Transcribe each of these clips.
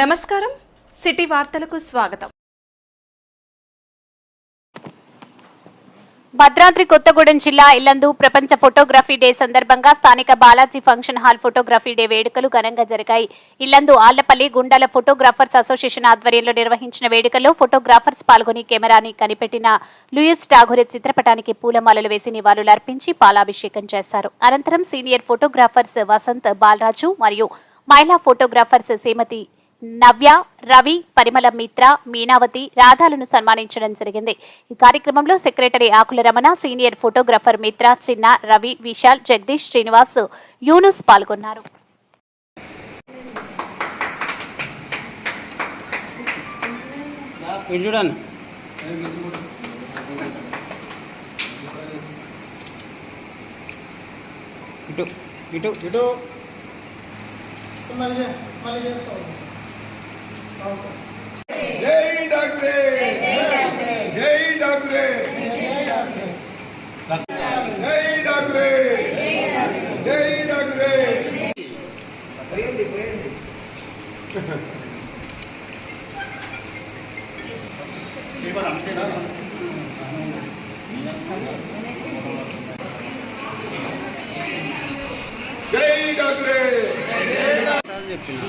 నమస్కారం. సిటీ వార్తలకు స్వాగతం. భద్రాద్రి కొత్తగూడెం జిల్లా ఇల్లందు ప్రపంచ ఫోటోగ్రఫీ డే సందర్భంగా స్థానిక Balaji function hall photography day వేడుకలు ఘనంగా జరిగాయి. ఇల్లందు ఆళ్ళపల్లి గుండాల ఫోటోగ్రాఫర్స్ అసోసియేషన్ ఆధ్వర్యంలో నిర్వహించిన వేడుకల్లో ఫోటోగ్రాఫర్స్ పాల్గొని కెమెరాని కనిపెట్టిన లూయిస్ టాగోరే చిత్రపటానికి పూలమాలలు వేసి నివాళులర్పించి పాలాభిషేకం చేశారు. అనంతరం సీనియర్ ఫోటోగ్రాఫర్స్ వసంత్ బాలరాజు మరియు మహిళా ఫోటోగ్రాఫర్స్ శ్రీమతి నవ్య రవి పరిమళ మిత్ర మీనావతి రాధాలను సన్మానించడం జరిగింది. ఈ కార్యక్రమంలో secretary Akula Ramana senior photographer Mitra Chinna Ravi Vishal Jagadish Srinivas Yunus పాల్గొన్నారు. ఇటు ఇటు ఇటు. ఇటు జై డాక్రే జై డాక్రే జై డాక్రే జై డాక్రే జై డాక్రే చెప్పింది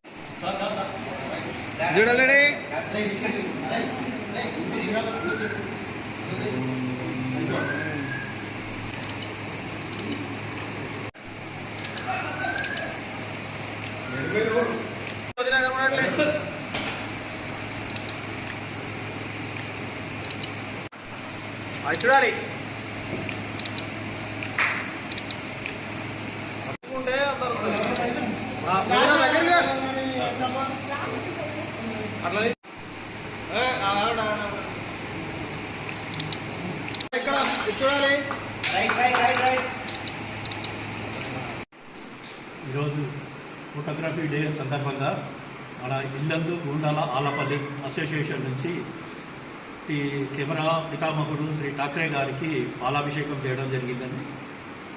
చూడాలండి అది చూడాలి. అట్లా ఇక్కడ ఈరోజు ఫోటోగ్రఫీ డే సందర్భంగా మన ఇల్లందు గుండాల ఆలపల్లి అసోసియేషన్ నుంచి ఈ కెమెరా పితామహుడు శ్రీ ఠాక్రే గారికి పాలాభిషేకం చేయడం జరిగిందండి.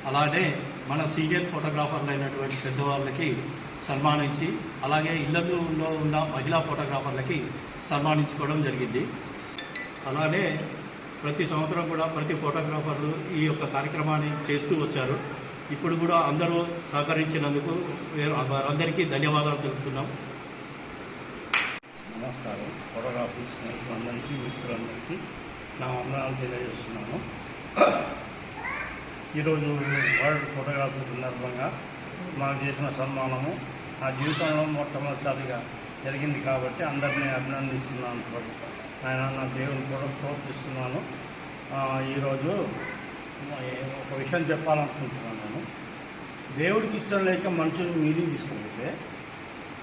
అలానే మన సీనియర్ ఫోటోగ్రాఫర్లు అయినటువంటి పెద్దవాళ్ళకి సన్మానించి అలాగే ఇళ్ళలో ఉన్న మహిళా ఫోటోగ్రాఫర్లకి సన్మానించుకోవడం జరిగింది. అలానే ప్రతి సంవత్సరం కూడా ప్రతి ఫోటోగ్రాఫర్లు ఈ యొక్క కార్యక్రమాన్ని చేస్తూ వచ్చారు. ఇప్పుడు కూడా అందరూ సహకరించినందుకు అందరికీ వారందరికీ ధన్యవాదాలు తెలుపుతున్నాం. నమస్కారం. ఫోటోగ్రఫీ స్నేహితులందరికీ మిత్రులందరికీ నా వందనాలు తెలియజేస్తున్నాను. ఈరోజు వరల్డ్ ఫోటోగ్రఫీ సందర్భంగా మాకు చేసిన సన్మానము నా జీవితంలో మొట్టమొదటిసారిగా జరిగింది కాబట్టి అందరినీ అభినందిస్తున్నాను ప్రభు. ఆయన నా దేవుని కూడా స్తోత్రిస్తున్నాను. ఈరోజు ఒక విషయం చెప్పాలనుకుంటున్నాను నేను. దేవుడికి ఇష్టం లేక మనుషులు మీదికి తీసుకుంటే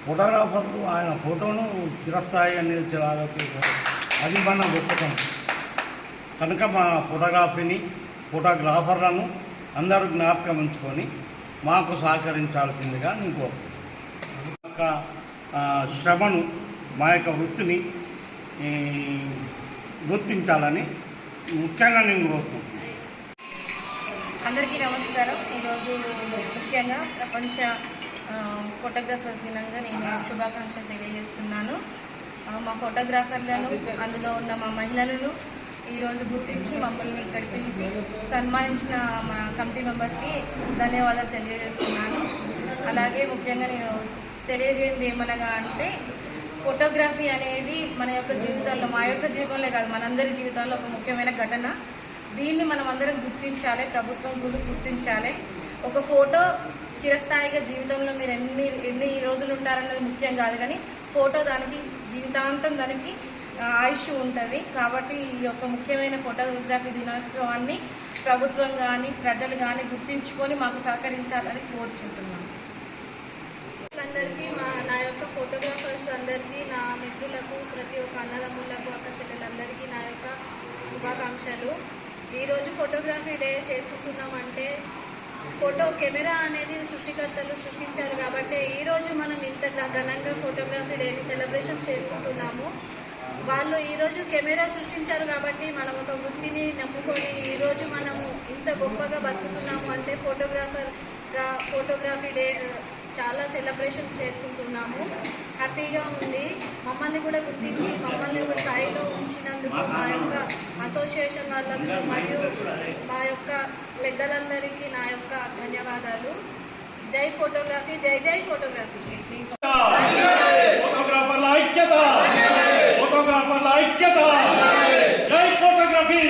ఫోటోగ్రాఫర్లు ఆయన ఫోటోను చిరస్థాయిగా నిలిచేలాగా చేశారు అది మన గొప్పతనం. కనుక మా ఫోటోగ్రఫీని ఫోటోగ్రాఫర్లను అందరూ జ్ఞాపకం ఉంచుకొని మాకు సహకరించాల్సిందిగా నేను కోరుతున్నాను మా యొక్క శ్రమను మా యొక్క వృత్తిని గుర్తించాలని ముఖ్యంగా నేను కోరుకుంటున్నాను. అందరికీ నమస్కారం. ఈరోజు ముఖ్యంగా ప్రపంచ ఫోటోగ్రాఫర్స్ దినంగా నేను శుభాకాంక్షలు తెలియజేస్తున్నాను. మా ఫోటోగ్రాఫర్లను అందులో ఉన్న మా మహిళలను ఈరోజు గుర్తించి మమ్మల్ని ఇక్కడ పిలిచి సన్మానించిన మా కమిటీ మెంబర్స్కి ధన్యవాదాలు తెలియజేస్తున్నాను. అలాగే ముఖ్యంగా నేను తెలియజేయండి ఏమనగా అంటే ఫోటోగ్రఫీ అనేది మన యొక్క జీవితంలో మా యొక్క జీవితంలో కాదు మనందరి జీవితంలో ఒక ముఖ్యమైన ఘటన. దీన్ని మనం అందరం గుర్తించాలి ప్రభుత్వం కూడా గుర్తించాలి. ఒక ఫోటో చిరస్థాయిగా జీవితంలో మీరు ఎన్ని ఎన్ని రోజులు ఉంటారన్నది ముఖ్యం కాదు కానీ ఫోటో దానికి జీవితాంతం దానికి ఆయుష్ ఉంటుంది. కాబట్టి ఈ యొక్క ముఖ్యమైన ఫోటోగ్రఫీ దినోత్సవాన్ని ప్రభుత్వం కానీ ప్రజలు కానీ గుర్తించుకొని మాకు సహకరించాలని కోరుచుంటున్నాను అందరికీ మా నా యొక్క ఫోటోగ్రాఫర్స్ అందరికీ నా మిత్రులకు ప్రతి ఒక్క అన్నదమ్ములకు అక్క చెల్లెలందరికీ నా యొక్క శుభాకాంక్షలు. ఈరోజు ఫోటోగ్రఫీ డే చేసుకుంటున్నామంటే ఫోటో కెమెరా అనేది సృష్టికర్తలు సృష్టించారు కాబట్టి ఈరోజు మనం ఇంత ఘనంగా ఫోటోగ్రఫీ డేని సెలబ్రేషన్స్ చేసుకుంటున్నాము. వాళ్ళు ఈరోజు కెమెరా సృష్టించారు కాబట్టి మనం ఒక వృత్తిని నమ్ముకొని ఈరోజు మనము ఇంత గొప్పగా బతుకుతున్నాము అంటే ఫోటోగ్రాఫర్గా ఫోటోగ్రఫీ డే చాలా సెలబ్రేషన్స్ చేసుకుంటున్నాము. హ్యాపీగా ఉంది. మమ్మల్ని కూడా గుర్తించి మమ్మల్ని ఒక స్థాయిలో ఉంచినందుకు మా యొక్క అసోసియేషన్ వాళ్ళకు మరియు మా యొక్క పెద్దలందరికీ నా యొక్క ధన్యవాదాలు. జై ఫోటోగ్రఫీ జై జై ఫోటోగ్రఫీ ఫోటోగ్రాఫర్ల ఐక్యత. ఫోటోగ్రాఫర్ల ఐక్యత జై ఫోటోగ్రఫీ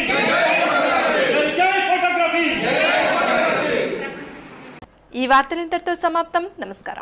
జై ఫోటోగ్రఫీ. ఈ వార్తలు ఇంతటితో సమాప్తం. నమస్కారం.